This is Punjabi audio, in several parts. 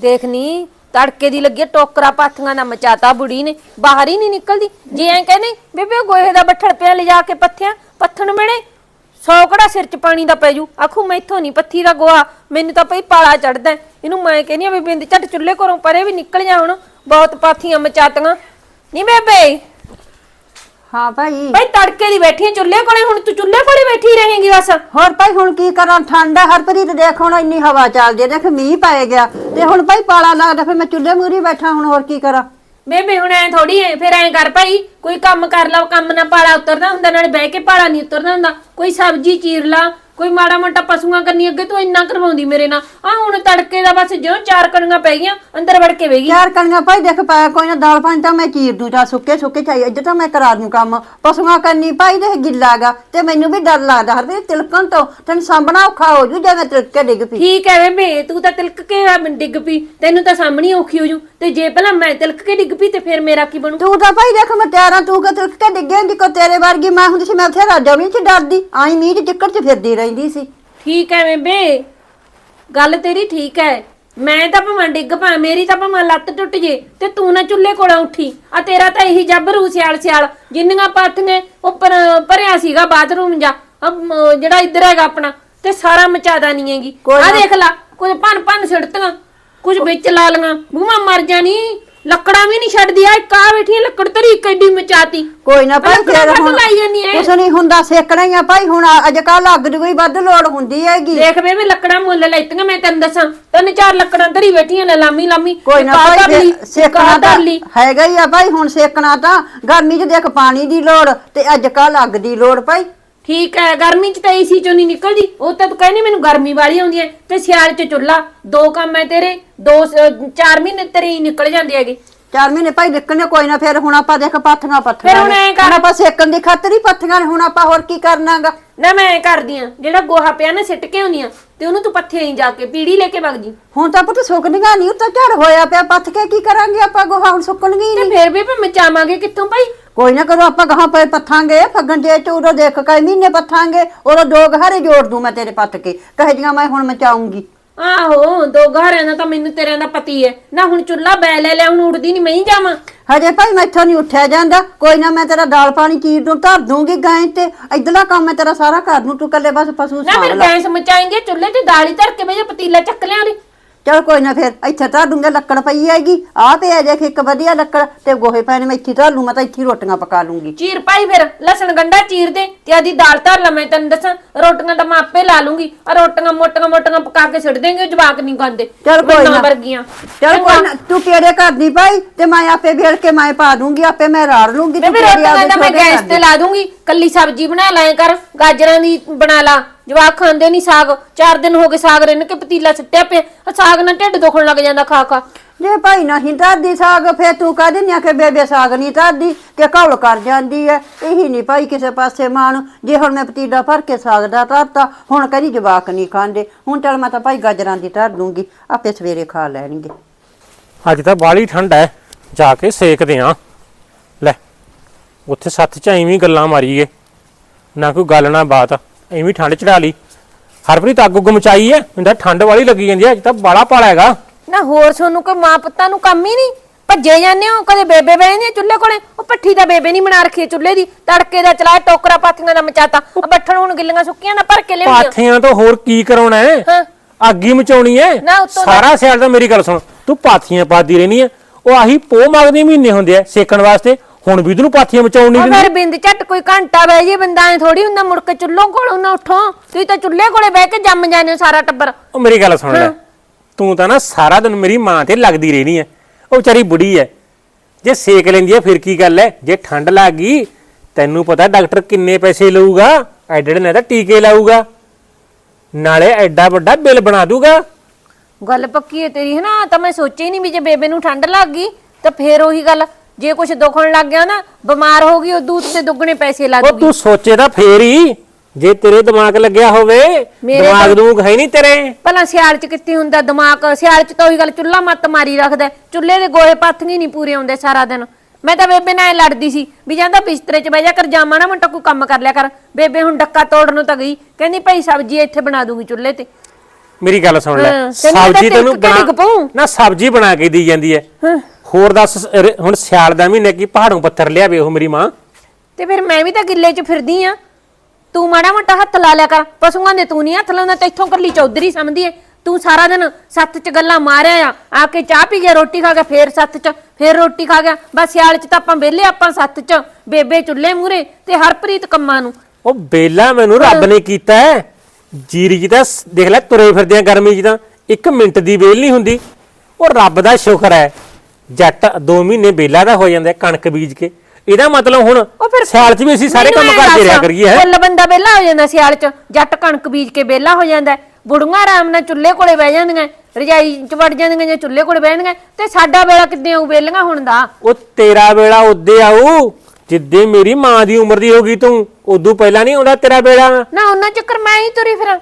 ਦੇਖਨੀ ਤੜਕੇ ਦੀ ਲੱਗੀ ਆ, ਟੋਕਰਾ ਪਾਥੀਆਂ ਦਾ ਮਚਾਤਾ ਬੁੜੀ ਨੇ ਬਾਹਰ ਹੀ ਨਹੀਂ ਨਿਕਲਦੀ। ਜੇ ਐਂ ਕਹਿੰਦੇ ਬੇਬੇ ਗੋਹੇ ਦਾ ਬੱਠਲ ਪਿਆ ਲਿਜਾ ਕੇ ਪੱਥਿਆ ਪੱਥਣ ਮਿਲੇ ਸੌ ਕੜਾ ਸਿਰ ਚ ਪਾਣੀ ਦਾ ਪੈ ਜੂ? ਆਖੂ ਮੈਥੋਂ ਨਹੀਂ ਪੱਥੀ ਦਾ ਗੋਹਾ ਮੈਨੂੰ ਤਾਂ ਭਈ ਪਾਲਾ ਚੜਦਾ ਇਹਨੂੰ ਮੈਂ ਕਹਿੰਦੀ ਆ ਵੀ ਬਿੰਦ ਝੱਟ ਚੁੱਲ੍ਹੇ ਘਰੋਂ ਪਰੇ ਵੀ ਨਿਕਲ ਜਾ ਹੁਣ ਬਹੁਤ ਪਾਥੀਆਂ ਮਚਾਤੀਆਂ। ਨਹੀਂ ਬੇਬੇ ਹਾਂ ਭਾਈ। ਭਾਈ ਤੜਕੇ ਦੀ ਬੈਠੀ ਆਂ ਚੁੱਲ੍ਹੇ ਕੋਲੇ ਹੁਣ ਤੂੰ ਚੁੱਲ੍ਹੇ ਕੋਲੇ ਬੈਠੀ ਰਹੇਂਗੀ ਬਸ। ਹੋਰ ਭਾਈ ਹੁਣ ਕੀ ਕਰਾਂ? ਠੰਡ ਆ ਹਰਪ੍ਰੀਤ ਦੇਖ ਹੁਣ ਇੰਨੀ ਹਵਾ ਚੱਲਦੀ ਆ ਦੇਖ ਮੀਂਹ ਪੈ ਗਿਆ। ਤੇ ਹੁਣ ਭਾਈ ਪਾਲਾ ਲੱਗਦਾ ਫਿਰ ਮੈਂ ਚੁੱਲ੍ਹੇ ਮੂਰੀ ਬੈਠਾ ਹੁਣ ਹੋਰ ਕੀ ਕਰਾਂ? ਬੇਬੇ ਹੁਣ ਐ ਥੋੜੀ ਐ ਫਿਰ ਐ ਕਰ ਭਾਈ ਕੋਈ ਕੰਮ ਕਰ ਲਾ ਕੰਮ ਨਾ ਪਾਲਾ ਉਤਰਦਾ ਹੁੰਦਾ ਨਾਲੇ ਬਹਿ ਕੇ ਪਾਲਾ ਨਹੀਂ ਉਤਰਦਾ ਹੁੰਦਾ। ਕੋਈ ਸਬਜ਼ੀ ਚੀਰ ਲਾ ਕੋਈ ਮਾੜਾ ਮੋਟਾ ਪਸ਼ੂਆਂ ਕਰਨੀ ਅੱਗੇ ਤੂੰ ਇੰਨਾ ਕਰਵਾਉਂਦੀ ਮੇਰੇ ਨਾਲ। ਆ ਹੁਣ ਤੜਕੇ ਦਾ ਬਸ ਜਿਉਂ ਚਾਰ ਕਣੀਆਂ ਪੈ ਗਈਆਂ ਅੰਦਰ ਵੜ ਕੇ ਵੇਗੀ ਯਾਰ ਕਣੀਆਂ ਭਾਈ ਦੇਖ ਪਾਇਆ ਕੋਈ ਨਾ ਦਾਲ ਪਾਣੀ ਤਾਂ ਮੈਂ ਚੀਰ ਦੂੰ ਸੁੱਕੇ ਸੁੱਕੇ ਚਾਈ ਅੱਜ ਤਾਂ ਮੈਂ ਕਰਾ ਦੂੰ ਕੰਮ। ਪਸ਼ੂਆਂ ਕਰਨੀ ਭਾਈ ਦੇਖ ਗਿੱਲਾਗਾ ਤੇ ਮੈਨੂੰ ਵੀ ਡਰ ਲੱਗਦਾ ਹਰਪ੍ਰੀਤ ਤਿਲਕਣ ਤੋਂ। ਤੈਨੂੰ ਸਾਂਭਣਾ ਔਖਾ ਹੋ ਜੂ ਜੇ ਮੈਂ ਤਿਲਕ ਕੇ ਡਿੱਗ ਪਈ। ਠੀਕ ਐ ਬੇਬੇ ਤੂੰ ਤਾਂ ਤਿਲਕ ਕੇ ਡਿੱਗ ਪਈ। ਤੈਨੂੰ ਤਾਂ ਸਾਹਮਣੀ ਔਖੀ ਹੋ ਜੂ। ਤੇ ਜੇ ਪਹਿਲਾਂ ਮੈਂ ਤਿਲਕ ਕੇ ਡਿੱਗ ਪਈ ਤੇ ਫਿਰ ਮੇਰਾ ਕੀ ਬਣੂ? ਤੂੰ ਤਾਂ ਭਾਈ ਦੇਖ ਮੈਂ ਤਿਆਰਾਂ ਤੂੰ ਕਿ ਤਿਲਕ ਕੇ ਡਿੱਗੇ ਹੁੰਦੀ? ਕੋ ਤੇਰੇ ਵਰਗੀ ਮੈਂ ਹੁੰਦੀ ਸੀ ਮੈਂ ਉੱਥੇ ਰਾਜਾ ਵੀ ਚ ਡਰਦੀ ਆਈ ਮੀਂਹ ਚ ਟਿੱਕਰ ਚ ਫਿਰਦੀ ਰਹਿੰਦੀ ਸੀ। ਠੀਕ ਐ ਬੇਬੇ ਗੱਲ ਤੇਰੀ ਠੀਕ ਐ ਮੈਂ ਤਾਂ ਭਾਵੇਂ ਡਿੱਗ ਪਾ ਮੇਰੀ ਤਾਂ ਭਾਵੇਂ ਲੱਤ ਟੁੱਟ ਜੇ ਤੇ ਤੂੰ ਨਾ ਚੁੱਲ੍ਹੇ ਕੋਲ ਉੱਠੀ। ਆ ਤੇਰਾ ਤਾਂ ਇਹੀ ਜੱਬਰੂ ਸਿਆਲ ਸਿਆਲ ਜਿੰਨੀਆਂ ਪਾਥੀਆਂ ਉੱਪਰ ਭਰਿਆ ਸੀਗਾ ਬਾਥਰੂਮ ਜਾ ਜਿਹੜਾ ਇੱਧਰ ਹੈਗਾ ਆਪਣਾ ਤੇ ਸਾਰਾ ਮਚਾਦਾ ਨਹੀਂ ਹੈਗੀ। ਕੋਈ ਆ ਨਾ। ਦੇਖ ਲਾ ਕੁਝ ਭੰਨ ਭੰਨ ਸਿੜਤੀਆਂ ਕੁਝ ਵਿੱਚ ਲਾ ਲੀਆਂ ਬੂਮਾ ਮਰ ਜਾਣੀ। ਲੱਕੜਾਂ ਵੀ ਨਹੀਂ ਛੱਡਦੀ ਆ ਕਾ ਬੈਠੀ ਆ, ਲੱਕੜ ਤਰੀ ਕਿੱਡੀ ਮਚਾਤੀ। ਕੋਈ ਨਾ ਭਾਈ ਲੱਕੜਾਂ ਫੇਰ ਕੱਢ ਹੁਣ ਲਾਈ ਜਾਂਦੀ ਐ। ਕੁਛ ਨਹੀਂ ਹੁੰਦਾ ਸੇਕਣਾ ਹੀ ਆ ਭਾਈ ਹੁਣ ਅੱਜ ਕੱਲ ਅੱਗ ਦੀ ਕੋਈ ਵੱਧ ਲੋੜ ਹੁੰਦੀ ਹੈਗੀ। ਦੇਖ ਵੇ ਮੈਂ ਲੱਕੜਾਂ ਮੁੱਲ ਲੈਤੀਆਂ ਮੈਂ ਤੈਨੂੰ ਦੱਸਾਂ। ਤਿੰਨ ਚਾਰ ਲੱਕੜਾਂ ਧਰੀ ਬੈਠੀਆਂ ਨੇ ਲਾਮੀ ਲਾਮੀ। ਕੋਈ ਨਾ ਇੱਕ ਭਾਈ ਲਈ, ਇੱਕ ਸੇਕਣਾ ਆਹ ਤਾਂ ਧਰ ਲਈ। ਹੈਗਾ ਹੀ ਆ ਭਾਈ ਹੁਣ ਸੇਕਣਾ ਤਾਂ ਗਰਮੀ 'ਚ ਦੇਖ ਪਾਣੀ ਦੀ ਲੋੜ ਤੇ ਅੱਜ ਕੱਲ ਅੱਗ ਦੀ ਲੋੜ ਭਾਈ। ਠੀਕ ਹੈ ਗਰਮੀ ਚ ਤਾਂ ਏਸੀ ਚੋਂ ਨਹੀਂ ਨਿਕਲਦੀ। ਉਹ ਤਾਂ ਤੂੰ ਕਹਿੰਦੀ ਮੈਨੂੰ ਗਰਮੀ ਵਾਲੀ ਆਉਂਦੀ ਹੈ ਤੇ ਸਿਆਲ ਚ ਚੁੱਲਾ ਦੋ ਕੰਮ ਹੈ ਤੇਰੇ ਦੋ ਸ- ਚਾਰ ਮਹੀਨੇ ਤੇਰੇ ਹੀ ਨਿਕਲ ਜਾਂਦੇ ਹੈਗੇ। ਚਾਰ ਮਹੀਨੇ ਭਾਈ ਨਿਕਲਣੇ ਕੋਈ ਨਾ ਫੇਰ ਹੁਣ ਆਪਾਂ ਦੇਖ ਪਾਥੀਆਂ ਪੱਥੀਆਂ ਫਿਰ ਹੁਣ। ਐਂ ਕਰ। ਆਪਾਂ ਸੇਕਣ ਦੀ ਖਾਤਰ ਹੀ ਪੱਥੀਆਂ ਨੇ ਹੁਣ ਆਪਾਂ ਹੋਰ ਕੀ ਕਰਨਾਗਾ? ਨਾ ਮੈਂ ਐਂ ਕਰਦੀ ਆ ਜਿਹੜਾ ਗੋਹਾ ਪਿਆ ਨਾ ਸਿੱਟ ਕੇ ਆਉਂਦੀ ਆ ਤੇ ਉਹਨੂੰ ਤੂੰ ਪੱਥੇ ਹੀ ਜਾ ਕੇ ਪੀੜੀ ਲੈ ਕੇ ਵਗ ਜੀ। ਹੁਣ ਤਾਂ ਪੁੱਤ ਸੁੱਕਣੀਆਂ ਨਹੀਂ ਉੱਤਾ ਝੜ ਹੋਇਆ ਪਿਆ ਪੱਥ ਕੇ ਕੀ ਕਰਾਂਗੇ ਆਪਾਂ ਗੋਹਾ ਹੁਣ ਸੁੱਕਣਗੇ ਹੀ ਤੇ ਨਹੀਂ। ਫੇਰ ਵੀ ਆਪਾਂ ਮਚਾਵਾਂਗੇ ਕਿੱਥੋਂ ਭਾਈ? ਕੋਈ ਨਾ ਕਰੋ ਆਪਾਂ ਗਾਹਾਂ ਪਏ ਪੱਥਾਂਗੇ ਫੱਗਣ ਜੇ ਚ ਉਦੋਂ ਦੇਖ ਕਈ ਮਹੀਨੇ ਪੱਥਾਂਗੇ ਉਦੋਂ ਦੋ ਘਰੇ ਜੋੜ ਦੂੰ ਮੈਂ ਤੇਰੇ ਪੱਥ ਕੇ। ਕਹੇ ਜੀਆਂ ਮੈਂ ਹੁਣ ਮਚਾਉਂਗੀ। ਆਹੋ ਦੋ ਘਰਿਆਂ ਦਾ ਤਾਂ ਮੈਨੂੰ ਤੇਰਿਆਂ ਦਾ ਪਤੀ ਹੈ ਨਾ ਹੁਣ ਚੁੱਲਾ ਬੈ ਲੈ ਲਿਆ ਹੁਣ ਉੱਠਦੀ ਨਹੀਂ ਮੈਂ ਹੀ ਜਾਵਾਂ। ਹਜੇ ਭਾਈ ਮੈਥੋਂ ਨਹੀਂ ਉੱਠਿਆ ਜਾਂਦਾ। ਕੋਈ ਨਾ ਮੈਂ ਤੇਰਾ ਦਾਲ ਪਾਣੀ ਚੀਰ ਦੂੰ ਧਰ ਦੂੰਗੀ ਗਾਂ ਤੇ ਇਧਰਲਾ ਕੰਮ ਮੈਂ ਤੇਰਾ ਸਾਰਾ ਕਰ ਦੂੰ ਤੂੰ ਕੱਲੇ ਬਸ ਪਸ਼ੂ ਨਾ ਸਾਂਭ ਫਿਰ ਲੈ। ਗੈਸ ਮਚਾਏਂਗੇ ਚੁੱਲ੍ਹੇ ਤੇ ਦਾਲ ਹੀ ਧਰ ਕੇ ਬਈ ਪਤੀਲਾ ਚੱਕ ਲਿਆ ਉਹਨੇ ਚਲ ਕੋਈ ਨਾ ਫਿਰ ਇੱਥੇ ਧਰ ਦੂੰਗੇ ਲੱਕੜ ਪਈ ਹੈਗੀ। ਆ ਪਿਆ ਦੇਖ ਇੱਕ ਵਧੀਆ ਲੱਕੜ ਤੇ ਗੋਹੇ ਪੈਣੇ ਮੈਂ ਇੱਥੇ ਧਰ ਲੂੰ ਮੈਂ ਤਾਂ ਇੱਥੇ ਹੀ ਰੋਟੀਆਂ ਪਕਾ ਲੂੰਗੀ। ਚੀਰ ਪਾਈ ਫਿਰ ਲਸਣ ਗੰਡਾ ਚੀਰ ਦੇ ਤੇ ਆਦੀ ਦਾਲ ਧਰ ਲਾ ਮੈਂ ਤੈਨੂੰ ਦੱਸਾਂ ਰੋਟੀਆਂ ਤਾਂ ਮੈਂ ਆਪੇ ਲਾ ਲੂੰਗੀ। ਆ ਰੋਟੀਆਂ ਮੋਟੀਆਂ ਮੋਟੀਆਂ ਪਕਾ ਕੇ ਛੱਡ ਦੇਂਗੇ ਜਵਾਕ ਨਹੀਂ ਖਾਂਦੇ। ਚੱਲ ਕੋਈ ਨਾ। ਵਰਗੀਆਂ। ਚਲ ਕੋਈ ਨਾ ਤੂੰ ਕਿਹੜੇ ਘਰ ਦੀ ਭਾਈ? ਤੇ ਮੈਂ ਆਪੇ ਵੇਲ ਕੇ ਮੈਂ ਪਾ ਦੂੰਗੀ ਆਪੇ ਮੈਂ ਰਾੜ ਲੂੰਗੀ ਵੀ ਤੇਰੀ ਰੋਟੀਆਂ ਤਾਂ ਮੈਂ ਗੈਸ ਤੇ। ਲਾ ਦੂੰਗੀ ਕੱਲੀ ਸਬਜ਼ੀ ਬਣਾ ਲਾਇਆ ਕਰ ਗਾਜਰਾਂ ਦੀ ਬਣਾ ਲਾ। ਜਵਾਕ ਖਾਂਦੇ ਨਹੀਂ ਸਾਗ ਚਾਰ ਦਿਨ ਹੋ ਗਏ ਸਾਗ ਰਿੰਨ ਕੇ ਪਤੀਲਾ ਸਿੱਟਿਆ ਪਿਆ ਆਹ ਸਾਗ ਨਾਲ ਢਿੱਡ ਦੁਖਣ ਲੱਗ ਜਾਂਦਾ ਖਾ ਖਾ। ਜੇ ਭਾਈ ਨਹੀਂ ਧਰਦੀ ਸਾਗ ਫੇਰ ਤੂੰ ਕਹ ਦਿੰਨੀ ਆ ਕਿ ਬੇਬੇ ਸਾਗ ਨਹੀਂ ਧਰਦੀ ਕਿ ਕੌਲ ਕਰ ਜਾਂਦੀ ਐ। ਇਹੀ ਨਹੀਂ ਭਾਈ ਕਿਸੇ ਪਾਸੇ ਮਾਣ ਜੇ ਹੁਣ ਮੈਂ ਪਤੀਲਾ ਭਰ ਕੇ ਸਾਗ ਦਾ ਧਰਤਾ ਹੁਣ ਕਹਿੰਦੀ ਜਵਾਕ ਨਹੀਂ ਖਾਂਦੇ। ਹੁਣ ਚੱਲ ਮੈਂ ਤਾਂ ਭਾਈ ਗਾਜਰਾਂ ਦੀ ਧਰ ਦੂੰਗੀ ਆਪੇ ਸਵੇਰੇ ਖਾ ਲੈਣਗੇ। ਅੱਜ ਤਾਂ ਬਾਲੀ ਠੰਡ ਐ ਜਾ ਕੇ ਸੇਕਦੇ ਆ। ਲੈ ਉੱਥੇ ਸੱਤ ਚ ਐਵੇਂ ਹੀ ਗੱਲਾਂ ਮਾਰੀਏ ਨਾ ਕੋਈ ਗੱਲ ਨਾ ਬਾਤ। ਐਵੇਂ ਹੀ ਠੰਡ ਚੜਾ ਲਈ। ਹਰਪ੍ਰੀਤ ਅੱਗ ਉੱਗ ਮਚਾਈ ਐ? ਮੈਨੂੰ ਤਾਂ ਠੰਡ ਵਾਲੀ ਲੱਗੀ ਜਾਂਦੀ ਐ ਅੱਜ ਤਾਂ ਬਾਲਾ ਪਾਲਾ ਹੈਗਾ। ਨਾ ਹੋਰ ਤੁਹਾਨੂੰ ਕੋਈ ਮਾਂ ਪੁੱਤਾਂ ਨੂੰ ਕੰਮ ਹੀ ਨਹੀਂ। ਭੱਜੇ ਜਾਂਦੇ ਹੋ ਕਦੇ ਬੇਬੇ ਬੈਠਦੀ ਆ ਚੁੱਲ੍ਹੇ ਕੋਲੇ। ਉਹ ਪੱਠੀ ਦਾ ਬੇਬੇ ਨਹੀਂ ਬਣਾ ਰੱਖੀ ਹੈ ਚੁੱਲ੍ਹੇ ਦੀ। ਤੜਕੇ ਦਾ ਚਲਾ ਟੋਕਰਾ ਪਾਥੀਆਂ ਦਾ ਮਚਾਤਾ। ਉਹ ਬੱਠਣ ਹੁਣ ਗਿੱਲੀਆਂ ਸੁੱਕੀਆਂ ਨਾ ਭਰ ਕੇ ਲਿਆਉਂਦੀਆਂ ਪਾਥੀਆਂ ਤੋਂ ਹੋਰ ਕੀ ਕਰਾਉਣਾ ਐ? ਹਾਂ। ਅੱਗ ਹੀ ਮਚਾਉਣੀ ਐ। ਨਾ ਉੱਤੋਂ ਦਾ- ਸਾਰਾ ਸਿਆਲ ਤਾਂ ਮੇਰੀ ਗੱਲ ਸੁਣ। ਤੂੰ ਪਾਥੀਆਂ ਪਾਦੀ ਰਹਿਣੀ ਐ। ਉਹ ਆਹੀ ਪੋ ਮਗਦੇ ਮਹੀਨੇ ਹੁੰਦੇ ਐ ਸੇਕਣ ਵਾਸਤੇ। ਹੁਣ ਵੀ ਤੈਨੂੰ ਪਾਥੀਆਂ ਮਚਾਉਣ ਨਹੀਂ ਉਹ ਦਿੰਦੀ। ਫਿਰ ਬਿੰਦ ਝੱਟ ਕੋਈ ਘੰਟਾ ਬਹਿ ਜੇ ਬੰਦਾ ਐ ਥੋੜੀ ਹੁੰਦਾ ਮੁੜ ਕੇ ਚੁੱਲ੍ਹੋਂ ਕੋਲੋਂ ਨਾ ਉੱਠੋ। ਤੁਸੀਂ ਤਾਂ ਚੁੱਲ੍ਹੇ ਕੋਲੇ ਬਹਿ ਕੇ ਜੰਮ ਜਾਂਦੇ ਹੋ ਸਾਰਾ ਟੱਬਰ। ਉਹ ਮੇਰੀ ਗੱਲ ਸੁਣ ਲੈ। ਤੂੰ ਤਾਂ ਨਾ ਸਾਰਾ ਦਿਨ ਮੇਰੀ ਮਾਂ ਤੇ ਲੱਗਦੀ ਰਹਿਣੀ ਐ। ਉਹ ਵਿਚਾਰੀ ਬੁੜੀ ਐ। ਜੇ ਸੇਕ ਲੈਂਦੀ ਐ ਫਿਰ ਕੀ ਗੱਲ ਐ? ਜੇ ਠੰਡ ਲੱਗ ਗਈ ਤੈਨੂੰ ਪਤਾ ਡਾਕਟਰ ਕਿੰਨੇ ਪੈਸੇ ਲਊਗਾ? ਐਡੇ ਨੇ ਤਾਂ ਟੀਕੇ ਲਾਊਗਾ। ਨਾਲੇ ਐਡਾ ਵੱਡਾ ਬਿੱਲ ਬਣਾ ਦੂਗਾ ਗੱਲ ਪੱਕੀ ਹੈ ਤੇਰੀ ਹੈ ਨਾ ਤਾਂ ਮੈਂ ਸੋਚਿਆ ਹੀ ਨਹੀਂ ਵੀ ਜੇ ਬੇਬੇ ਨੂੰ ਠੰਡ ਲੱਗ ਗਈ ਤਾਂ ਫੇਰ ਉਹੀ ਗੱਲ। ਜੇ ਕੁਝ ਦੁਖਣ ਲੱਗ ਗਿਆ ਨਾ ਬਿਮਾਰ ਹੋ ਗਈ ਉਹ ਦੂਤ ਤੇ ਦੁੱਗਣੇ ਪੈਸੇ ਲਾ ਉਹ ਤੂੰ ਸੋਚੇ ਤਾਂ ਫੇਰ ਹੀ ਜੇ ਤੇਰੇ ਦਿਮਾਗ ਲੱਗਿਆ ਹੋਵੇ ਮੇਰੇ ਦਿਮਾਗ ਦੂਗ ਹੈ ਨਹੀਂ ਤੇਰੇ ਭਲਾ ਸਿਆਲ ਚ ਕਿੱਥੇ ਹੁੰਦਾ ਦਿਮਾਗ ਸਿਆਲ ਚ ਤਾਂ ਉਹੀ ਗੱਲ ਚੁੱਲਾ ਮੱਤ ਮਾਰੀ ਰੱਖਦਾ। ਚੁੱਲ੍ਹੇ ਦੇ ਗੋਹੇ ਪਾਥੀਆਂ ਨਹੀਂ ਪੂਰੇ ਆਉਂਦੇ ਸਾਰਾ ਦਿਨ ਮੈਂ ਤਾਂ ਬੇਬੇ ਨਾਲ ਲੜਦੀ ਸੀ ਵੀ ਜਾਂਦਾ ਬਿਸਤਰੇ 'ਚ ਬਹਿ ਜਾ ਕਰ ਜਾਮਾ ਨਾ ਮਿੰਟਾ ਕੋਈ ਕੰਮ ਕਰ ਲਿਆ ਕਰ ਬੇਬੇ ਹੁਣ ਡੱਕਾ ਤੋੜਨ ਨੂੰ ਤਾਂ ਗਈ ਕਹਿੰਦੀ ਭਾਈ ਸਬਜ਼ੀ ਇੱਥੇ ਬਣਾ ਦੂੰਗੀ ਚੁੱਲ੍ਹੇ ਤੇ ਮੇਰੀ ਗੱਲ ਸੁਣ ਲੈ ਸਬਜ਼ੀ ਤੈਨੂੰ ਬਣਾ। ਨਾ ਸਬਜ਼ੀ ਬਣਾ ਕੇ ਦੀ ਜਾਂਦੀ ਹਾਂ। ਹੋਰ ਦੱਸ ਰ- ਹੁਣ ਸਿਆਲ ਦਾ ਮਹੀਨੇ ਕੀ ਪਹਾੜੋਂ ਪੱਥਰ ਲਿਆਵੇ ਉਹ ਮੇਰੀ ਮਾਂ? ਤੇ ਫਿਰ ਮੈਂ ਵੀ ਤਾਂ ਗਿੱਲੇ 'ਚ ਫਿਰਦੀ ਆ। ਤੂੰ ਮਾੜਾ ਮੋਟਾ ਹੱਥ ਲਾ ਲਿਆ ਕਰ। ਪਸ਼ੂਆਂ ਦੇ ਤੂੰ ਨਹੀਂ ਹੱਥ ਲਾਉਂਦਾ ਤੇ ਇੱਥੋਂ ਕੱਲੀ ਚੌਧਰੀ ਸਮਝਦੀ ਏ। ਤੂੰ ਸਾਰਾ ਦਿਨ ਸੱਤ 'ਚ ਗੱਲਾਂ ਮਾਰਿਆ ਆ। ਆ ਕੇ ਚਾਹ ਪੀ ਗਿਆ ਰੋਟੀ ਖਾ ਗਿਆ ਫੇਰ ਸੱਤ 'ਚ ਫੇਰ ਰੋਟੀ ਖਾ ਗਿਆ। ਬਸ ਸਿਆਲ 'ਚ ਤਾਂ ਆਪਾਂ ਵਿਹਲੇ ਆਪਾਂ ਸੱਤ 'ਚ ਬੇਬੇ ਚੁੱਲ੍ਹੇ ਮੂਰੇ ਤੇ ਹਰਪ੍ਰੀਤ ਕੰਮਾਂ ਨੂੰ। ਉਹ ਬੇਲਾ ਮੈਨੂੰ ਰੱਬ ਨੇ ਕੀਤਾ ਹੈ ਜੀਰੀ ਜੀ ਤਾਂ ਸ- ਦੇਖ ਲੈ ਤੁਰੇ ਫਿਰਦੇ ਆ ਗਰਮੀ ਚ ਤਾਂ। ਇੱਕ ਮਿੰਟ ਦੀ ਵੇਲ ਨਹੀਂ ਹੁੰਦੀ। ਉਹ ਰੱਬ ਦਾ ਸ਼ੁਕਰ ਹੈ। ਜੱਟ 2 ਮਹੀਨੇ ਬੇਲਾ ਦਾ ਹੋ ਜਾਂਦਾ ਹੈ ਕਣਕ ਬੀਜ ਕੇ। ਇਹਦਾ ਮਤਲਬ ਹੁਣ ਉਹ ਫਿਰ ਸਿਆਲ ਚ ਵੀ ਅਸੀਂ ਸਾਰੇ ਕੰਮ ਕਰਦੇ ਰਿਹਾ ਕਰੀਏ ਹੈ? ਫੁੱਲ ਬੰਦਾ ਵਿਹਲਾ ਹੋ ਜਾਂਦਾ ਸਿਆਲ 'ਚ ਜੱਟ ਕਣਕ ਬੀਜ ਕੇ ਵਿਹਲਾ ਹੋ ਜਾਂਦਾ। ਹੈ। ਬੁੜੀਆਂ ਆਰਾਮ ਨਾਲ ਚੁੱਲ੍ਹੇ ਕੋਲੇ ਬਹਿ ਜਾਂਦੀਆਂ ਰਜਾਈ 'ਚ ਵੜ ਜਾਂਦੀਆਂ ਜਾਂ ਚੁੱਲ੍ਹੇ ਕੋਲੇ ਬਹਿ ਜਾਂਦੀਆਂ ਤੇ ਸਾਡਾ ਵੇਲਾ ਕਿੱਦਾਂ ਆਉ ਵਿਹਲੀਆਂ ਹੁਣ ਦਾ? ਉਹ ਤੇਰਾ ਵੇਲਾ ਉਦੇ ਆਊ ਜਿੱਦੇ ਮੇਰੀ ਮਾਂ ਦੀ ਉਮਰ ਦੀ ਹੋਗੀ ਤੂੰ ਉਦੋਂ ਪਹਿਲਾਂ ਨਹੀਂ ਆਉਂਦਾ ਤੇਰਾ ਵੇਲਾ? ਨਾ ਉਹਨਾਂ ਚੱਕਰ ਮੈਂ ਹੀ ਤੁਰੀ ਫਿਰਾਂ।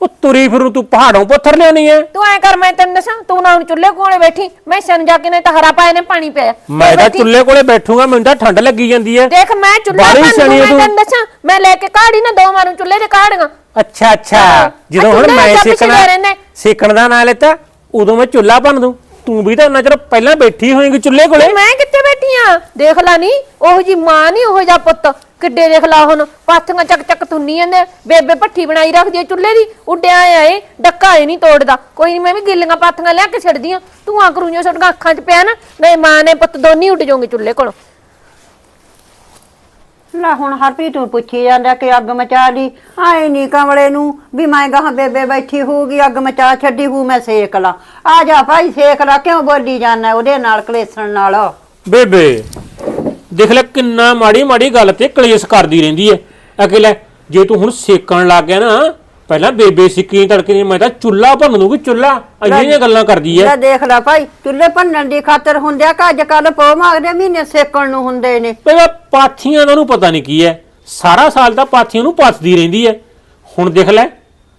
ਉਹ ਤੁਰੀ ਫਿਰੂ ਤੂੰ ਪਹਾੜੋਂ ਪੱਥਰ ਲਿਆਉਣੀ ਹੈ ਤੂੰ ਐ ਕਰ ਮੈਂ ਤੈਨੂੰ ਦੱਸਾਂ ਤੂੰ ਨਾ ਹੁਣ ਚੁੱਲ੍ਹੇ ਕੋਲੇ ਬੈਠੀ ਮੈਂ ਸਨ ਜਾ ਕੇ ਨੇ ਤਾਂ ਹਰਾ ਪਾਏ ਨੇ ਪਾਣੀ ਪਿਆ। ਮੈਂ ਤਾਂ ਚੁੱਲ੍ਹੇ ਕੋਲੇ ਬੈਠੂਗਾ ਮੈਨੂੰ ਤਾਂ ਠੰਡ ਲੱਗੀ ਜਾਂਦੀ ਹੈ ਦੇਖ ਮੈਂ ਚੁੱਲ੍ਹਾ ਭੰਨ ਦੂੰ, ਮੈਂ। ਤੈਨੂੰ ਦੱਸਾਂ ਮੈਂ ਲੈ ਕੇ ਕਾੜੀ ਨਾ ਦੋ ਮਾਰੂ ਚੁੱਲ੍ਹੇ ਤੇ ਕਾੜੀਆਂ ਅੱਛਾ ਅੱਛਾ। ਜਦੋਂ ਹੁਣ ਮੈਂ ਦਾ ਰਹਿੰਦਾ। ਸੇਕਣ ਦਾ ਨਾਂ ਲੈਤਾ ਉਦੋਂ ਮੈਂ ਚੁੱਲ੍ਹਾ ਭੰਨ ਦੂੰ। ਤੂੰ ਵੀ ਤਾਂ ਉਹਨਾਂ ਚਿਰ ਪਹਿਲਾਂ ਬੈਠੀ ਹੋਏਗੀ ਚੁੱਲ੍ਹੇ ਕੋਲੇ। ਮੈਂ ਕਿੱਥੇ ਬੈਠੀ ਆ? ਦੇਖ ਲਾ ਨੀ ਉਹੋ ਜੀ ਮਾਂ ਨਹੀਂ ਉਹੋ ਜਿਹਾ ਪੁੱਤ। ਕਿੱਡੇ ਦੇਖ ਲਾ ਹੁਣ ਪਾਥੀਆਂ ਚੱਕ ਚੱਕ ਤੁੰਨੀ ਜਾਂਦੇ ਬੇਬੇ ਭੱਠੀ ਬਣਾਈ ਰੱਖਦੀ ਆ ਚੁੱਲ੍ਹੇ ਦੀ ਉੱਡਿਆ ਆਏ ਡੱਕਾ ਇਹ ਨਹੀਂ ਤੋੜਦਾ। ਕੋਈ ਨਹੀਂ ਮੈਂ ਵੀ ਗਿੱਲੀਆਂ ਪਾਥੀਆਂ ਲਿਆ ਕੇ ਛੱਡਦੀ ਆ। ਤੂੰ ਆ ਕਰੂੰਜੋ ਛੱਡਗਾ ਅੱਖਾਂ 'ਚ ਪਿਆ ਨਾ ਨਹੀਂ ਮਾਂ ਨੇ ਪੁੱਤ ਦੋਨੀ ਉੱਡ ਜਾਓਗੇ ਚੁੱਲ੍ਹੇ ਕੋਲੋਂ। ਲੈ ਹੁਣ ਹਰਪ੍ਰੀਤ ਨੂੰ ਪੁੱਛੀ ਜਾਂਦਾ ਕਿ ਅੱਗ ਮਚਾ ਲਈ। ਆਏ ਨਹੀਂ ਕਮਲੇ ਨੂੰ ਵੀ ਮੈਂ ਗਾਹਾਂ ਬੇਬੇ ਬੈਠੀ ਹੋਊਗੀ ਅੱਗ ਮਚਾ ਛੱਡੀ ਹੂ ਮੈਂ ਸੇਕ ਲਾ। ਆ ਜਾ ਭਾਈ ਸੇਕ ਲਾ ਕਿਉਂ ਬੋਲੀ ਜਾਂਦਾ ਉਹਦੇ ਨਾਲ ਕਲੇਸਣ ਨਾਲ? ਬੇਬੇ ਦੇਖ ਲੈ ਕਿੰਨਾ ਮਾੜੀ ਮਾੜੀ ਗੱਲ ਤੇ ਕਲੇਸ਼ ਕਰਦੀ ਰਹਿੰਦੀ ਐ। ਅਕੇਲੇ ਜੇ ਤੂੰ ਹੁਣ ਸੇਕਣ ਲੱਗ ਗਿਆ ਨਾ ਪਹਿਲਾਂ ਬੇਬੇ ਸਿੱਕੀ ਤੜਕੇ ਦੀ ਮੈਂ ਤਾਂ ਚੁੱਲ੍ਹਾ ਭੰਨ ਦੂੰਗੀ ਚੁੱਲ੍ਹਾ ਅਜਿਹੀਆਂ ਜਿਹੀਆਂ ਗੱਲਾਂ ਕਰਦੀ ਐ। ਲੈ ਦੇਖ ਲੈ ਭਾਈ ਚੁੱਲ੍ਹੇ ਭੰਨਣ ਦੀ ਖਾਤਰ ਹੁੰਦਿਆ ਕਿ ਅੱਜ ਕੱਲ ਪੋ ਮਾਗਦੇ ਮਹੀਨੇ ਸੇਕਣ ਨੂੰ ਹੁੰਦੇ ਨੇ। ਬੇਬੇ ਪਾਥੀਆਂ ਦਾ ਨੂੰ ਪਤਾ ਨਹੀਂ ਕੀ ਐ। ਸਾਰਾ ਸਾਲ ਤਾਂ ਪਾਥੀਆਂ ਨੂੰ ਪੱਥਦੀ ਰਹਿੰਦੀ ਐ। ਹੁਣ ਦੇਖ ਲੈ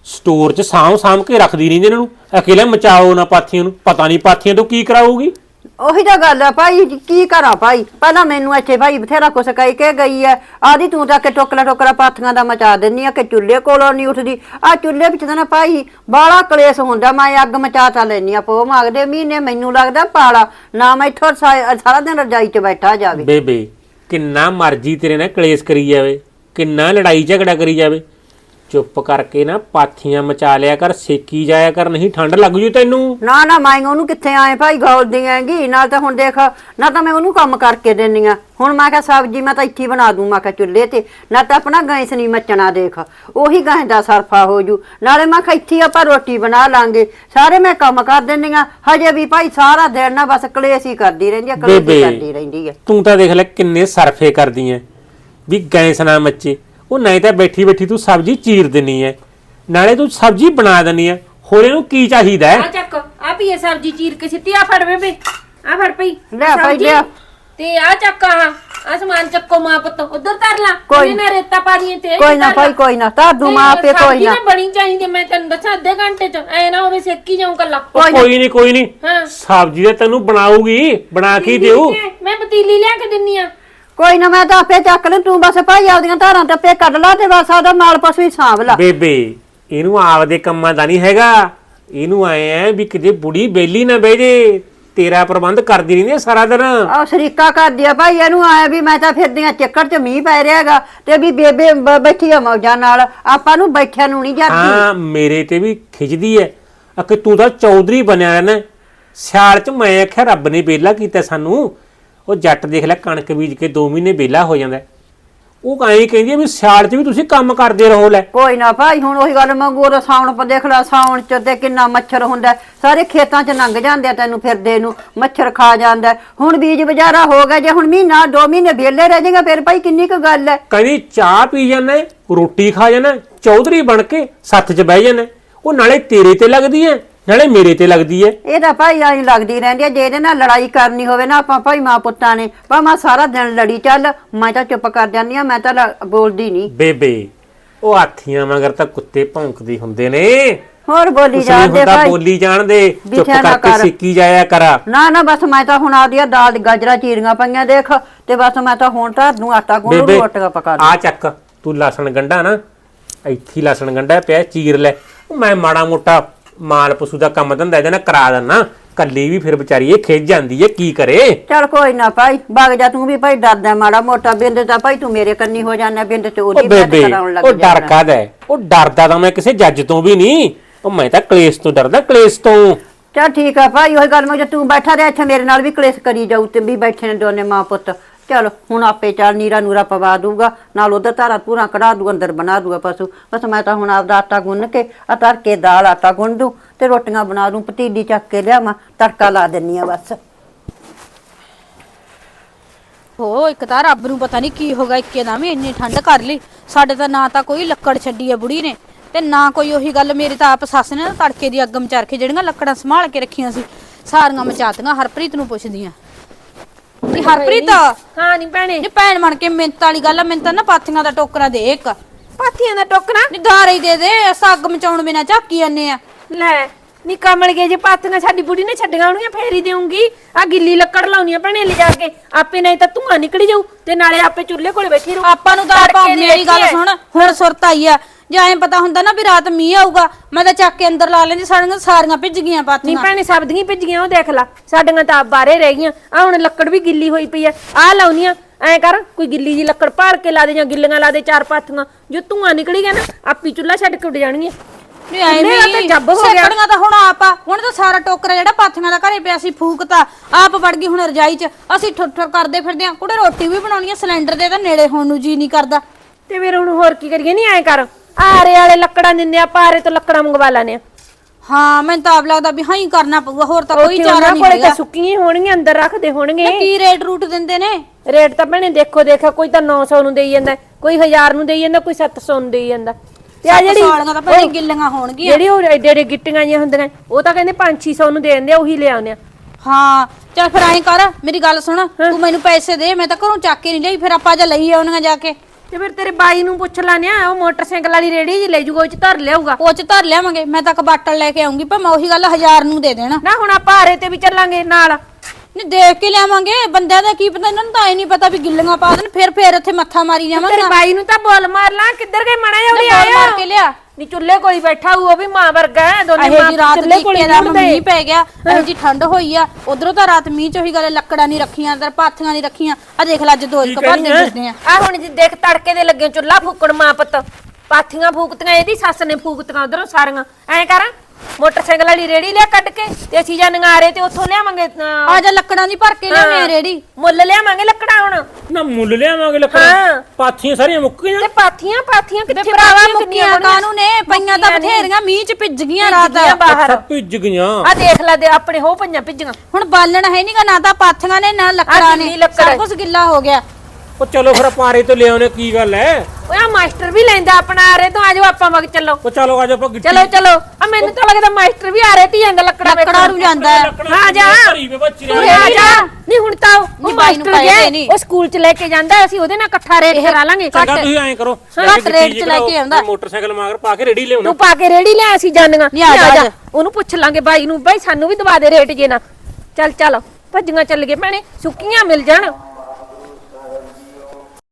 ਸਟੋਰ 'ਚ ਸਾਂਭ ਸਾਂਭ ਕੇ ਰੱਖਦੀ ਰਹਿੰਦੀ ਇਹਨਾਂ। ਨੂੰ ਅਕੇਲੇ ਮਚਾਓ ਨਾ ਪਾਥੀਆਂ ਨੂੰ ਪਤਾ ਨਹੀਂ ਪਾਥੀਆਂ ਤੋਂ ਕੀ ਕਰਾਊਗੀ। ਉਹੀ ਤਾਂ ਗੱਲ ਆ ਭਾਈ, ਕੀ ਕਰਾਂ ਭਾਈ? ਪਹਿਲਾਂ ਮੈਨੂੰ ਇੱਥੇ ਭਾਈ ਬਥੇਰਾ ਕੁਛ ਕਹਿ ਕੇ ਗਈ ਐ। ਆਦੀ ਤੂੰ ਤਾਂ ਕਿ ਟੋਕਲਾ ਟੋਕਰਾ ਪਾਥੀਆਂ ਦਾ ਮਚਾ ਦਿੰਨੀ ਆ ਕਿ ਚੁੱਲ੍ਹੇ ਕੋਲੋਂ ਨਹੀਂ ਉੱਠਦੀ। ਆ ਚੁੱਲ੍ਹੇ ਵਿੱਚ ਤਾਂ ਨਾ ਭਾਈ ਬਾਲਾ ਕਲੇਸ਼ ਹੁੰਦਾ, ਮੈਂ ਅੱਗ ਮਚਾ ਤਾਂ ਲੈਨੀ ਆ, ਪੋ ਮਾਗਦੇ ਮਹੀਨੇ ਮੈਨੂੰ ਲੱਗਦਾ ਪਾਲਾ। ਨਾ ਮੈਂ ਇੱਥੋਂ ਸਾ- ਸਾਰਾ ਦਿਨ ਰਜਾਈ 'ਚ ਬੈਠਾ ਜਾਵੇ। ਬੇਬੇ, ਕਿੰਨਾ ਮਰਜ਼ੀ ਤੇਰੇ ਨਾਲ ਕਲੇਸ਼ ਕਰੀ ਜਾਵੇ, ਕਿੰਨਾ ਲੜਾਈ ਝਗੜਾ ਕਰੀ ਜਾਵੇ। ਚੁੱਪ ਕਰਕੇ ਨਾ ਪਾਥੀਆਂ ਮਚਾ ਲਿਆ ਕਰ ਸੇਕੀ ਜਾਇਆ ਕਰ ਨਹੀਂ ਠੰਡ ਲੱਗ ਜੂ ਤੈਨੂੰ। ਨਾ ਨਾ ਮੈਂ ਉਹਨੂੰ ਕਿੱਥੇ ਆਏ ਭਾਈ ਗੋਲਦੀ ਆਂਗੀ ਨਾਲ ਤਾਂ ਹੁਣ ਦੇਖ ਨਾ ਤਾਂ ਮੈਂ ਉਹਨੂੰ ਕੰਮ ਕਰਕੇ ਦਿੰਨੀ ਆ। ਹੁਣ ਮੈਂ ਕਿਹਾ ਸਬਜ਼ੀ ਮੈਂ ਤਾਂ ਇੱਥੇ ਬਣਾ ਦੂੰ ਮੈਂ ਕਿਹਾ ਚੁੱਲ੍ਹੇ ਤੇ। ਨਾ ਤਾਂ ਆਪਣਾ ਗੈਸ ਨਹੀਂ ਮੱਚਣਾ ਦੇਖ। ਉਹੀ ਗੈਸ ਦਾ ਸਰਫਾ ਹੋ ਜੂ। ਨਾਲੇ ਮੈਂ ਕਿਹਾ ਇੱਥੇ ਆਪਾਂ ਰੋਟੀ ਬਣਾ ਲਾਂਗੇ। ਸਾਰੇ ਮੈਂ ਕੰਮ ਕਰ ਦਿੰਨੀ ਆ। ਹਜੇ ਵੀ ਭਾਈ ਸਾਰਾ ਦਿਨ ਨਾ ਬਸ ਕਲੇਸ਼ ਹੀ ਕਰਦੀ ਰਹਿੰਦੀ ਆ ਕਲੇਸ਼ ਹੀ ਬੇਬੇ। ਕਰਦੀ ਰਹਿੰਦੀ ਆ। ਤੂੰ ਤਾਂ ਦੇਖ ਲੈ ਕਿੰਨੇ ਸਰਫੇ ਕਰਦੀ ਐ। ਵੀ ਗੈਸ ਨਾ ਮੱਚੇ। ਉਹ ਨਹੀਂ ਤਾਂ ਬੈਠੀ ਬੈਠੀ ਤੂੰ ਸਬਜ਼ੀ ਚੀਰ ਦਿੰਨੀ ਐ। ਨਾਲੇ ਤੂੰ ਸਬਜ਼ੀ ਬਣਾ ਦਿੰਨੀ ਐ। ਹੋਰ ਇਹਨੂੰ ਕੀ ਚਾਹੀਦਾ ਹੈ ਆ ਚੱਕ ਆ ਪੀਏ ਸਬਜ਼ੀ ਚੀਰ ਕੇ ਸਿੱਟੀ ਆ ਫੜ ਬੇਬੇ ਆ ਫੜ ਪਈ ਲੈ ਭਾਈ, ਸਬਜ਼ੀ। ਲਿਆ। ਤੇ ਆ ਚੱਕ ਆ ਆ ਸਮਾਨ ਚੱਕੋ ਮਾਂ ਪੁੱਤ ਉਧਰ ਧਰ ਲਾ। ਕੋਈ- ਇਹਨੇ ਨਾ ਰੇਤਾ ਪਾ ਦੀਏ ਤੇ ਕੋਈ ਨਾ ਭਾਈ ਕੋਈ ਨਾ ਧਰ ਦੂੰ ਮਾਂ ਆਪੇ ਕੋਈ ਸਬਜ਼ੀ ਨਾ। ਬਣੀ ਚਾਹੀਦੀ ਮੈਂ ਤੈਨੂੰ ਦੱਸਾਂ ਅੱਧੇ ਘੰਟੇ ਚ ਐ ਨਾ ਹੋਵੇ ਸੇਕੀ ਜਾਉਂ ਕੱਲਾ। ਉਹ ਕੋਈ ਨਹੀਂ ਕੋਈ ਨਹੀਂ ਹਾਂ। ਸਬਜ਼ੀ ਤਾਂ ਤੈਨੂੰ ਬਣਾਊਗੀ ਬਣਾ ਕੇ ਹੀ ਦੇਊ ਮੈਂ ਪਤੀਲੀ ਲਿਆ ਕੇ ਦਿੰਨੀ ਆ। ਕੋਈ ਨਾ ਮੈਂ ਤਾਂ ਆਪੇ ਚੱਕ ਲੈ ਤੂੰ ਬਸ ਭਾਈ ਆਪਦੀਆਂ ਧਾਰਾਂ ਟੱਪੇ ਕੱਢ ਲਾ ਤੇ ਬਸ ਆਦਾ ਮਾਲ ਪਸ਼ੂ ਹੀ ਸਾਂਭ ਲਾ। ਬੇਬੇ ਇਹਨੂੰ ਆਪਦੇ ਕੰਮਾਂ ਦਾ ਨਹੀਂ ਹੈਗਾ। ਇਹਨੂੰ ਆਏ ਐ ਵੀ ਕਿਤੇ ਬੁੜੀ ਬੇਲੀ ਨਾ ਬਹਿ ਜੇ। ਤੇਰਾ ਪ੍ਰਬੰਧ ਕਰਦੀ ਰਹਿੰਦੀ ਐ ਸਾਰਾ ਦਿਨ। ਆ ਸ਼ਰੀਕਾ ਕਰਦੀ ਆ ਭਾਈ ਇਹਨੂੰ ਆਇਆ ਵੀ ਮੈਂ ਤਾਂ ਫਿਰਦੀਆਂ ਚੱਕਰ 'ਚ ਮੀਂਹ ਪੈ ਰਿਹਾਗਾ ਤੇ ਵੀ ਬੇਬੇ ਬ- ਬੈਠੀ ਆ ਮੌਜਾਂ ਨਾਲ। ਆਪਾਂ ਨੂੰ ਬੈਠਿਆਂ ਨੂੰ ਨਹੀਂ ਜਾਂਦੀ। ਹਾਂ ਮੇਰੇ ਤੇ ਵੀ ਖਿੱਚਦੀ ਐ। ਆ ਕਿ ਤੂੰ ਤਾਂ ਚੌਧਰੀ ਬਣਿਆ ਨਾ ਸਿਆਲ ਚ ਮੈਂ ਆਖਿਆ ਰੱਬ ਨੇ ਬੇਲਾ ਕੀਤਾ ਸਾਨੂੰ। ਉਹ ਜੱਟ ਦੇਖ ਲੈ ਕਣਕ ਬੀਜ ਕੇ 2 ਮਹੀਨੇ ਬੇਲਾ ਹੋ ਜਾਂਦਾ ਹੈ। ਉਹ ਐਂ ਕਹਿੰਦੀ ਆ ਵੀ ਸਿਆਲ ਚ ਵੀ ਤੁਸੀਂ ਕੰਮ ਕਰਦੇ ਰਹੋ ਲੈ ਕੋਈ ਨਾ ਭਾਈ ਹੁਣ ਉਹੀ ਗੱਲ ਮੰਗੂ ਉਹ ਸਾਉਣ ਪਰ ਦੇਖ ਲੈ ਸਾਉਣ 'ਚ ਤੇ ਕਿੰਨਾ ਮੱਛਰ ਹੁੰਦਾ ਹੈ। ਸਾਰੇ ਖੇਤਾਂ 'ਚ ਲੰਘ ਜਾਂਦੇ ਆ ਤੈਨੂੰ ਫਿਰਦੇ ਨੂੰ ਮੱਛਰ ਖਾ ਜਾਂਦਾ ਹੈ। ਹੁਣ ਬੀਜ ਬਜਾਰਾ ਹੋ ਗਿਆ ਜੇ ਹੁਣ ਮਹੀਨਾ ਦੋ ਮਹੀਨੇ ਵਿਹਲੇ ਰਹਿ ਜਾਏਗਾ ਫਿਰ ਭਾਈ ਕਿੰਨੀ ਕੁ ਗੱਲ ਹੈ ਕਹਿੰਦੀ ਚਾਹ ਪੀ ਜਾਂਦਾ ਹੈ, ਰੋਟੀ ਖਾ ਜਾਂਦਾ ਹੈ, ਚੌਧਰੀ ਬਣ ਕੇ ਸੱਥ 'ਚ ਬਹਿ ਜਾਂਦਾ ਹੈ। ਉਹ ਨਾਲੇ ਤੇਰੇ ਤੇ ਲੱਗਦੀ ਐ ਨਾਲੇ ਮੇਰੇ ਤੇ ਲੱਗਦੀ ਐ ਇਹ ਤਾਂ ਭਾਈ ਆਈ ਲੱਗਦੀ ਰਹਿੰਦੀ ਹੈ ਜੇ ਇਹਦੇ ਨਾਲ ਲੜਾਈ ਕਰਨੀ ਹੋਵੇ ਨਾ ਆਪਾਂ ਭਾਈ ਮਾਂ ਪੁੱਤਾਂ ਨੇ ਭਾਵੇਂ ਸਾਰਾ ਦਿਨ ਲੜੀ ਚੱਲ ਮੈਂ ਤਾਂ ਚੁੱਪ ਕਰ ਜਾਂਦੀ ਆ ਮੈਂ ਤਾਂ ਲ- ਬੋਲਦੀ ਨਹੀਂ। ਬੇਬੇ ਉਹ ਹਾਥੀਆਂ ਮਗਰ ਤਾਂ ਕੁੱਤੇ ਭੌਂਕਦੇ ਹੁੰਦੇ ਨੇ। ਹੋਰ ਬੋਲੀ ਕੁਛ ਜਾਂਦੇ ਹੁੰਦਾ ਭਾਈ। ਬੋਲੀ ਜਾਣਦੇ ਚੁੱਪ ਨਾ ਕਰਕੇ ਕਰ। ਸਿੱਕੀ ਜਾਇਆ ਕਰਾ। ਨਾ ਨਾ ਬਸ ਮੈਂ ਤਾਂ ਹੁਣ ਆਦੀਆਂ ਦਾਲ ਦੀ ਗਾਜਰਾਂ ਚੀਰੀਆਂ ਪਈਆਂ ਦੇਖ ਤੇ ਬਸ ਮੈਂ ਤਾਂ ਹੁਣ ਧਰ ਨੂੰ ਆਟਾ ਗੁੰਨ ਬੇਬੇ ਰੋਟੀਆਂ ਪਕਾ ਆ ਚੱਕ ਤੂੰ ਲਸਣ ਗੰਢਾ ਨਾ ਇੱਥੇ ਹੀ ਲਸਣ ਗੰਢਾ ਪਿਆ ਚੀਰ ਲੈ। ਉਹ ਮੈਂ ਮਾੜਾ ਮੋਟਾ ਮਾਲ ਪਸ਼ੂ ਦਾ ਕੰਮ ਧੰਦਾ ਇਹਦੇ ਨਾਲ ਕਰਾ ਦਿੰਨਾ। ਕੱਲੀ ਵੀ ਫਿਰ ਵਿਚਾਰੀ ਇਹ ਖਿੱਚ ਜਾਂਦੀ ਏ ਕੀ ਕਰੇ? ਚੱਲ ਕੋਈ ਨਾ ਭਾਈ ਵਗ ਜਾ ਤੂੰ ਵੀ ਭਾਈ ਡਰਦਾ ਮਾੜਾ ਮੋਟਾ ਬਿੰਦ ਤਾਂ ਭਾਈ ਤੂੰ ਮੇਰੇ ਕੰਨੀ ਹੋ ਜਾਣਾ ਬਿੰਦ ਤੇ ਉਹ ਉਹਦੀ ਬੇਬੇ ਕਰਾਉਣ ਲੱਗ ਉਹ ਡਰ ਜਾਣਾ। ਕਾਹਦਾ ਹੈ? ਉਹ ਡਰਦਾ ਤਾਂ ਮੈਂ ਕਿਸੇ ਜੱਜ ਤੋਂ ਵੀ ਨਹੀਂ। ਉਹ ਮੈਂ ਤਾਂ ਕਲੇਸ਼ ਤੋਂ ਡਰਦਾ ਕਲੇਸ਼ ਤੋਂ। ਚੱਲ ਠੀਕ ਆ ਭਾਈ ਉਹੀ ਗੱਲ ਮੈਂ ਜੇ ਤੂੰ ਬੈਠਾ ਰਿਹਾ ਇੱਥੇ ਮੇਰੇ ਨਾਲ ਵੀ ਕਲੇਸ਼ ਕਰੀ ਜਾਊ ਤੇ ਵੀ ਬੈਠੇ ਨੇ ਦੋਨੇ ਮਾਂ ਪੁੱਤ। ਚਲ ਹੁਣ ਆਪੇ ਚੱਲ, ਨੀਰਾ ਨੂਰਾ ਪਵਾ ਦੂਗਾ ਨਾਲ ਉਧਰ ਧਾਰਾ ਪੂਰਾ ਕਢਾ ਦੂ ਅੰਦਰ ਬਣਾ ਦੂਗਾ ਪਸ਼ੂ। ਬਸ ਮੈਂ ਤਾਂ ਹੁਣ ਆਪਦਾ ਆਟਾ ਗੁੰਨ ਕੇ ਆ ਤੜਕੇ ਦਾਲ ਆਟਾ ਗੁੰਨ ਦੂ ਤੇ ਰੋਟੀਆਂ ਬਣਾ ਦੂੰ ਪਤੀਲੀ ਚੱਕ ਕੇ ਲਿਆਵਾਂ, ਤੜਕਾ ਲਾ ਦਿੰਨੀ ਆ ਬਸ। ਹੋ, ਇੱਕ ਤਾਂ ਰੱਬ ਨੂੰ ਪਤਾ ਨਹੀਂ ਕੀ ਹੋ ਗਿਆ, ਇੱਕੇ ਦਮ ਹੀ ਇੰਨੀ ਠੰਡ ਕਰ ਲਈ। ਸਾਡੇ ਤਾਂ ਨਾ ਤਾਂ ਕੋਈ ਲੱਕੜ ਛੱਡੀ ਆ ਬੁੜੀ ਨੇ ਤੇ ਨਾ ਕੋਈ ਉਹੀ ਗੱਲ, ਮੇਰੇ ਤਾਂ ਆਪ ਸੱਸ ਨੇ ਨਾ ਤੜਕੇ ਦੀ ਅੱਗ ਮਚਾਰ ਕੇ ਜਿਹੜੀਆਂ ਲੱਕੜਾਂ ਸੰਭਾਲ ਕੇ ਰੱਖੀਆਂ ਸੀ, ਸਾਰੀਆਂ ਮਚਾਤੀਆਂ, ਹਰਪ੍ਰੀਤ ਨੂੰ ਪੁੱਛਦੀਆਂ ਕਿ ਹਰਪ੍ਰੀਤ। ਹਾਂ ਨਹੀਂ ਭੈਣੇ। ਭੈਣ ਬਣ ਕੇ ਮਿੰਤ ਵਾਲੀ ਗੱਲ ਆ ਮਿੰਤ ਨਾ ਪਾਥੀਆਂ ਦਾ ਟੋਕਰਾ ਦੇ ਇੱਕ। ਪਾਥੀਆਂ ਦਾ ਟੋਕਣਾ ਨੀ ਗਾਰੇ ਹੀ ਦੇ ਦੇ ਅਸਾਂ ਅੱਗ ਮਚਾਉਣ ਬਿਨਾ ਝਾਕੀ ਜਾਂਦੇ ਆ। ਲੈ ਨੀ ਕਮਲ ਗਏ ਜੇ ਪਾਥੀਆਂ ਸਾਡੀ ਬੁੜੀ ਨੇ ਛੱਡੀਆਂ ਹੋਣਗੀਆਂ ਫੇਰ ਹੀ ਦੇਉਂਗੀ ਆ ਗਿੱਲੀ ਲੱਕੜ ਲਾਉਣੀਆਂ ਭੈਣੇ ਲਿਜਾ ਕੇ। ਆਪੇ ਨਹੀਂ ਤਾਂ ਧੂਆਂ ਨਿਕਲ ਜਾਊ ਤੇ ਨਾਲੇ ਆਪੇ ਚੁੱਲ੍ਹੇ ਕੋਲੇ ਬੈਠੀ ਰਹੂ। ਆਪਾਂ ਨੂੰ ਤਾਂ ਆਪਾਂ ਮੇਰੀ ਗੱਲ। ਸੁਣ ਹੁਣ ਸੁਰਤ ਆਈ ਆ। ਜੇ ਐਂ ਪਤਾ ਹੁੰਦਾ ਨਾ ਵੀ ਰਾਤ ਮੀਂਹ ਆਊਗਾ ਮੈਂ ਤਾਂ ਚੱਕ ਕੇ ਅੰਦਰ ਲਾ ਲੈਂਦੀ ਸਾਰੀਆਂ ਸਾਰੀਆਂ ਭਿੱਜ ਗਈਆਂ ਨਹੀਂ ਪਾਥੀਆਂ ਭੈਣੇ ਸਬਦੀਆਂ ਭਿੱਜੀਆਂ ਉਹ ਦੇਖ ਲਾ। ਸਾਡੀਆਂ ਤਾਂ ਆਪ ਬਾਹਰੇ ਰਹਿ ਗਈਆਂ। ਆ ਹੁਣ ਲੱਕੜ ਵੀ ਗਿੱਲੀ ਹੋਈ ਪਈ ਆ। ਆ। ਲਾਉਣੀਆਂ ਐ ਕਰ ਕੋਈ ਗਿੱਲੀ ਜੀ ਲੱਕੜ ਭਾਰ ਕੇ ਲਾ ਦੇ ਜਾਂ ਗਿੱਲੀਆਂ ਲਾ ਦੇ ਚਾਰ ਪਾਥੀਆਂ। ਜੋ ਧੂਆਂ ਨਿਕਲੀ ਗਿਆ ਨਾ ਆਪੀ ਚੁੱਲ੍ਹਾ ਛੱਡ ਕੇ ਉੱਡ ਜਾਣਗੀਆਂ। ਨਹੀਂ ਐਵੇਂ ਕਿੰਨੇ ਦਾ ਤਾਂ ਜੱਬ ਹੋ ਗਿਆ। ਸੈਕੜੀਆਂ ਤਾਂ ਹੁਣ ਆਪ ਆ। ਹੁਣ ਤਾਂ ਸਾਰਾ ਟੋਕਰਾ ਜਿਹੜਾ ਪਾਥੀਆਂ ਦਾ ਘਰੇ ਪਿਆ ਸੀ ਫੂਕਤਾ। ਆਪ ਵੜ ਗਈ ਹੁਣ ਰਜਾਈ 'ਚ। ਅਸੀਂ ਠੁੱਠ ਠੁੱਠ ਕਰਦੇ ਫਿਰਦੇ ਆ। ਕੁੜੇ ਰੋਟੀ ਵੀ ਬਣਾਉਣੀ ਆ ਸਿਲੰਡਰ ਦੇ ਤਾਂ ਨੇੜੇ ਹੋਣ ਨੂੰ ਜੀ ਨਹੀਂ ਕਰਦਾ। ਤੇ ਫਿਰ ਹੁਣ ਹੋਰ ਕੀ ਕਰੀਏ? ਨਹੀਂ ਐ ਕਰ। ਆਰੇ ਵਾਲੇ ਲੱਕੜਾਂ ਦਿੰਦੇ ਆ ਪਾਰੇ ਤੋਂ ਲੱਕੜਾਂ ਮੰਗਵਾ ਲੈਣੇ ਆ। ਹਾਂ ਮੈਨੂੰ ਤਾਂ ਆਪ ਲੱਗਦਾ ਵੀ ਹਾਂ ਹੀ ਕਰਨਾ ਪਊਗਾ ਹੋਰ ਤਾਂ ਕੋਈ ਚਾਰਾ ਉਹਨਾਂ ਨਹੀਂ ਕੋਲੇ ਹੈਗਾ। ਤਾਂ ਸੁੱਕੀਆਂ ਹੋਣਗੀਆਂ ਅੰਦਰ ਰੱਖਦੇ ਹੋਣਗੇ। ਤੇ ਕੀ ਰੇਟ ਰੂਟ ਦਿੰਦੇ ਨੇ? ਰੇਟ ਤਾਂ ਭੈਣੇ ਦੇਖੋ ਦੇਖਾ ਕੋਈ ਤਾਂ 900 ਨੂੰ ਦੇਈ ਜਾਂਦਾ ਕੋਈ 1000 ਨੂੰ ਦੇਈ ਜਾਂਦਾ ਕੋਈ 700 ਨੂੰ ਦੇਈ ਜਾਂਦਾ। ਤੇ ਆ ਜਿਹੜੀ ਸਾਲੀਆਂ ਤਾਂ ਭੈਣੇ ਗਿੱਲੀਆਂ ਹੋਣਗੀਆਂ। ਜਿਹੜੀ ਉਹ ਏਡੇ ਏਡੇ ਗਿੱਟੀਆਂ ਜੀਆਂ ਹੁੰਦੀਆਂ ਉਹ ਤਾਂ ਕਹਿੰਦੇ 5-600 ਨੂੰ ਦੇ ਦਿੰਦੇ ਆ ਉਹੀ ਲੈ ਆਉਂਦੇ ਆ। ਹਾਂ ਚੱਲ ਫਿਰ ਐਂ ਕਰ ਮੇਰੀ ਗੱਲ ਸੁਣ ਤੂੰ ਮੈਨੂੰ ਪੈਸੇ ਦੇ ਮੈਂ ਤਾਂ ਘਰੋਂ ਚੱਕ ਕੇ ਨਹੀਂ ਲਈ ਫਿਰ ਆਪਾਂ ਜਾ ਲਈ ਆਉਣੀਆਂ ਜਾ ਕੇ। ਤੇ ਫਿਰ ਤੇਰੇ ਬਾਈ ਨੂੰ ਪੁੱਛ ਲਾਨੇ ਆ ਉਹ ਮੋਟਰਸਾਈਕਲ ਵਾਲੀ ਰੇੜੀ ਜੀ ਲੈ ਜੂਗਾ ਉਹ ਚ ਧਰ ਲਿਆਊਗਾ। ਉਹ ਚ ਧਰ ਲਿਆਵਾਂਗੇ ਮੈਂ ਤਾਂ ਕਬਾਟਲ ਲੈ ਕੇ ਆਉਂਗੀ ਪਰ ਮੈਂ ਉਹੀ ਗੱਲ ਹਜ਼ਾਰ ਨੂੰ ਦੇ ਦੇਣਾ। ਨਾ ਹੁਣ ਆਪਾਂ ਹਾਰੇ ਤੇ ਵੀ ਚੱਲਾਂਗੇ ਨਾਲ। ਨਹੀਂ ਦੇਖ ਕੇ ਲਿਆਵਾਂਗੇ ਬੰਦਿਆਂ ਦਾ ਕੀ ਪਤਾ ਇਹਨਾਂ ਨੂੰ ਤਾਂ ਇਹ ਨਹੀਂ ਪਤਾ ਵੀ ਗਿੱਲੀਆਂ ਪਾ ਦੇਣ ਫਿਰ ਫਿਰ ਇੱਥੇ ਮੱਥਾ ਮਾਰੀ ਜਾਵਾਂਗੇ ਤੇਰੇ ਬਾਈ ਨੂੰ ਤਾਂ ਬੋਲ ਮਾਰ ਲਾਂ ਕਿੱਧਰ ਗਏ ਮਣਾ ਬਾਲ ਆਇਆ। ਮਾਰ ਕੇ ਲਿਆ। ਨੀ ਚੁੱਲ੍ਹੇ ਕੋਲ ਹੀ ਬੈਠਾ ਹੋਊ ਉਹ ਵੀ ਮਾਂ ਵਰਗਾ ਹੈ ਦੋਨੇ ਮਾਂ ਜੀ ਰਾਤ ਚੁੱਲ੍ਹੇ ਕੋਲ ਹੀ ਦਾ। ਮੀਂਹ ਪੈ ਗਿਆ ਇਹ ਜੀ ਠੰਡ ਹੋਈ ਆ ਉਧਰੋਂ ਤਾਂ ਰਾਤ ਮੀਂਹ ਚ ਉਹੀ ਗੱਲ ਲੱਕੜਾਂ ਨਹੀਂ ਰੱਖੀਆਂ ਅੰਦਰ ਪਾਥੀਆਂ ਨਹੀਂ ਰੱਖੀਆਂ ਆ ਦੇਖ ਲੈ ਅੱਜ ਦੋ ਇੱਕ ਭਰਦੇ ਫਿਰਦੇ ਆ। ਆ ਹੁਣ ਜੀ ਦੇਖ ਤੜਕੇ ਦੇ ਲੱਗੇ ਚੁੱਲ੍ਹਾ ਫੂਕਣ ਮਾਂ ਪੁੱਤ ਪਾਥੀਆਂ ਫੂਕਤੀਆਂ ਇਹਦੀ ਸੱਸ ਨੇ ਫੂਕਤੀਆਂ ਉਧਰੋਂ ਸਾਰੀਆਂ ਐਂ ਕਰ। ਮੋਟਰਸਾਈਕਲ ਵਾਲੀ ਰੇੜੀ ਲਿਆ ਕੱਢ ਕੇ ਤੇ ਅਸੀਂ ਜਾਂ ਨੰਗਾਰੇ ਤੇ ਉੱਥੋਂ ਲਿਆਵਾਂਗੇ ਅਹ, ਆ ਜਾ ਲੱਕੜਾਂ ਦੀ ਭਰ ਕੇ ਲਿਆਉਣੇ ਆ ਰੇੜੀ। ਮੁੱਲ ਲਿਆਵਾਂਗੇ ਲੱਕੜਾਂ ਹੁਣ। ਨਾ ਮੁੱਲ ਲਿਆਵਾਂਗੇ ਹਾਂ। ਲੱਕੜਾਂ ਪਾਥੀਆਂ ਸਾਰੀਆਂ ਮੁੱਕ ਗਈਆਂ। ਤੇ ਪਾਥੀਆਂ ਪਾਥੀਆਂ ਕਿੱਥੇ ਭਰਾਵਾ ਪਾਥੀਆਂ ਮੁੱਕੀਆਂ? ਕਾਨੂੰ ਨੇ? ਪਈਆਂ ਤਾਂ ਮੁੱਕੀਆਂ ਨੀ। ਬਥੇਰੀਆਂ ਮੀਂਹ ਚ ਭਿੱਜ ਗਈਆਂ ਰਾਤ। ਭਿੱਜੀਆਂ ਬਾਹਰ। ਅੱਛਾ ਭਿੱਜ ਗਈਆਂ। ਆ ਦੇਖ ਲੈ ਦੇ ਆਪਣੇ ਹੋ ਪਈਆਂ ਭਿੱਜੀਆਂ। ਹੁਣ ਬਾਲਣ ਹੈ ਨਹੀਂਗਾ ਨਾ ਤਾਂ ਪਾਥੀਆਂ ਨੇ ਨਾ ਲੱਕੜਾਂ ਨੇ। ਗਿੱਲੀ ਲੱਕੜ ਸਭ ਹੈ। ਕੁਝ ਗਿੱਲਾ ਹੋ ਗਿਆ। ਉਹ ਚਲੋ ਫਿਰ ਪਾਰੇ ਤੋਂ ਲਿਆਉਣੇ ਕੀ ਗੱਲ ਐ ਓਏ ਆ ਮਾਸਟਰ ਵੀ ਲੈਂਦਾ ਆਪਣਾ ਆ ਰਹੇ ਤੋਂ ਆਜੋ ਆਪਾਂ ਵਗ ਚੱਲੋ। ਉਹ ਚਲੋ ਆਜੋ ਆਪਾਂ ਗਿੱਟੀ ਚਲੋ ਚਲੋ। ਆ ਮੈਨੂੰ ਤਾਂ ਲੱਗਦਾ ਮਾਸਟਰ ਵੀ ਆ ਰਹੇ ਧੀਆਂ ਦਾ ਲੱਕੜਾ ਲੱਕੜਾਂ ਨੂੰ ਜਾਂਦਾ। ਹੈ ਹਾਂ ਜਾ। ਭਰੀ ਵੇ ਬੱਚੀ ਤੂੰ ਆ ਜਾ। ਨਹੀਂ ਹੁਣ ਤਾਂ ਉਹ ਨਹੀਂ ਬਾਈ ਨੂੰ ਮਾਸਟਰ ਪਾਏ ਗਿਆ। ਉਹ ਸਕੂਲ ਚ ਲੈ ਕੇ ਜਾਂਦਾ ਅਸੀਂ ਉਹਦੇ ਨਾਲ ਇਕੱਠਾ ਰੇਟ ਕਰਾ ਲਾਂਗੇ। ਚੰਗਾ ਤੁਸੀਂ ਐਂ ਕਰੋ ਘੱਟ ਰੇਟ 'ਚ ਲੈ ਕੇ ਆਉਂਦਾ। ਮੋਟਰਸਾਈਕਲ ਮਾਗਰ ਪਾ ਕੇ ਰੇੜੀ ਲਿਆਉਣਾ। ਤੂੰ ਪਾ ਕੇ ਰੇੜੀ ਲੈ ਅਸੀਂ ਜਾਣੀਆਂ। ਨਹੀਂ, ਆ ਜਾ, ਆ ਜਾ। ਉਹਨੂੰ ਪੁੱਛ ਲਾਂਗੇ ਬਾਈ ਨੂੰ ਬਾਈ ਸਾਨੂੰ ਵੀ ਦਵਾ ਦੇ ਰੇਟ ਜੇ ਨਾ। ਚੱਲ ਚੱਲ। ਭੱਜੀਆਂ ਚੱਲ ਗਏ ਭੈਣੇ ਸੁੱਕੀਆਂ ਮਿਲ ਜਾਣ।